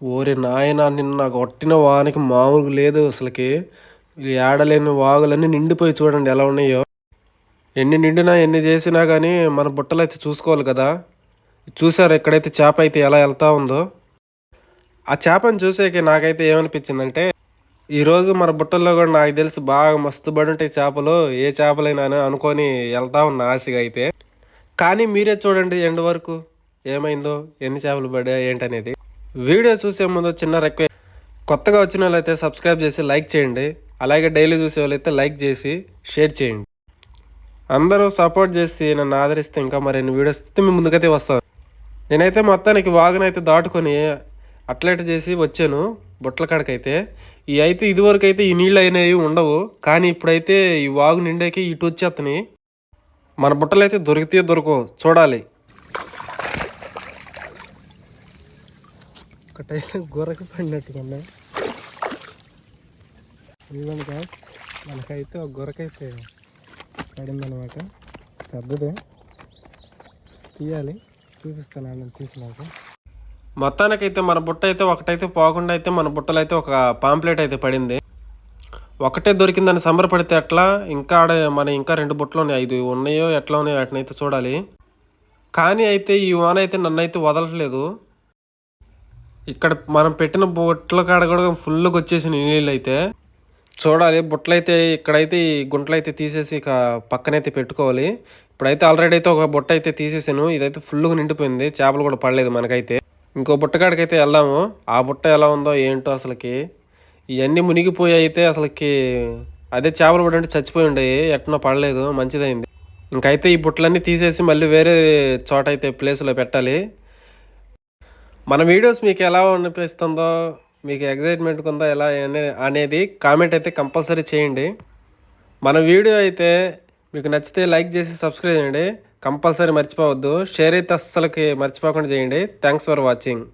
ఓరి నాయన నిన్న కొట్టిన వానికి మామూలుగా లేదు అసలుకి. ఏడలేని వాగులన్నీ నిండిపోయి చూడండి ఎలా ఉన్నాయో. ఎన్ని నిండినా ఎన్ని చేసినా కానీ మన బుట్టలు అయితే చూసుకోవాలి కదా. చూసారు ఎక్కడైతే చేప అయితే ఎలా వెళ్తా ఉందో? ఆ చేపను చూసేకి నాకైతే ఏమనిపించిందంటే ఈరోజు మన బుట్టల్లో కూడా నాకు తెలిసి బాగా మస్తు పడి ఉంటాయి చేపలు. ఏ చేపలైనా అనుకొని వెళ్తా ఉన్నా ఆశగా అయితే. కానీ మీరే చూడండి ఎండ్ వరకు ఏమైందో ఎన్ని చేపలు పడా ఏంటనేది. వీడియో చూసే ముందు చిన్న రిక్వెస్ట్ కొత్తగా వచ్చిన వాళ్ళైతే సబ్స్క్రైబ్ చేసి లైక్ చేయండి. అలాగే డైలీ చూసే వాళ్ళైతే లైక్ చేసి షేర్ చేయండి. అందరూ సపోర్ట్ చేసి నన్ను ఆదరిస్తే ఇంకా మరిన్ని వీడియోస్ మీ ముందుకైతే వస్తాను. నేనైతే మొత్తానికి వాగునైతే దాటుకొని అట్లెట్ చేసి వచ్చాను బుట్టల కాడకైతే. ఈ అయితే ఇదివరకు అయితే ఈ నీళ్ళు అయినవి ఉండవు. కానీ ఇప్పుడైతే ఈ వాగు నిండాకి ఇటు వచ్చేత్తని మన బుట్టలు అయితే దొరికితే దొరకవు చూడాలి. టైం గొర్రెకి పడినట్టుకున్నా ఇదిగనుక మనకైతే ఒక గొర్రెకైతే పడిందనమాట పెద్దదే. తీయాలి. చూపిస్తాను తీసినాక. మొత్తానికైతే మన బుట్ట అయితే ఒకటైతే పోకుండా అయితే మన బుట్టలో అయితే ఒక పాంప్లెట్ అయితే పడింది. ఒకటే దొరికిందని సంబరపడితే ఎట్లా? ఇంకా ఆడ మన ఇంకా రెండు బుట్టలు ఉన్నాయి. ఐదు ఉన్నాయో ఎట్లా ఉన్నాయో వాటిని అయితే చూడాలి. కానీ అయితే ఈ వాన అయితే నన్ను అయితే వదలట్లేదు. ఇక్కడ మనం పెట్టిన బుట్టల కాడ కూడా ఫుల్గా వచ్చేసిన నీళ్ళు అయితే చూడాలి. బుట్టలు అయితే ఇక్కడైతే ఈ గుంటలు అయితే తీసేసి ఇక పక్కనైతే పెట్టుకోవాలి. ఇప్పుడైతే ఆల్రెడీ అయితే ఒక బుట్ట అయితే తీసేసాను. ఇదైతే ఫుల్గా నిండిపోయింది. చేపలు కూడా పడలేదు మనకైతే. ఇంకో బుట్టకాడికి అయితే వెళ్దాము. ఆ బుట్ట ఎలా ఉందో ఏంటో అసలుకి. ఇవన్నీ మునిగిపోయి అయితే అసలుకి అదే చేపలు పడి చచ్చిపోయి ఉండేవి. ఎట్నో పడలేదు. మంచిదైంది. ఇంకైతే ఈ బుట్టలన్నీ తీసేసి మళ్ళీ వేరే చోట అయితే ప్లేస్లో పెట్టాలి. మన వీడియోస్ మీకు ఎలా అనిపిస్తుందో మీకు ఎగ్జైట్మెంట్ ఉందో ఎలా అనే- అనేది కామెంట్ అయితే కంపల్సరీ చేయండి. మన వీడియో అయితే మీకు నచ్చితే లైక్ చేసి సబ్స్క్రైబ్ చేయండి. కంపల్సరీ మర్చిపోవద్దు. షేర్ అయితే అస్సలకి మర్చిపోకుండా చేయండి. Thanks for watching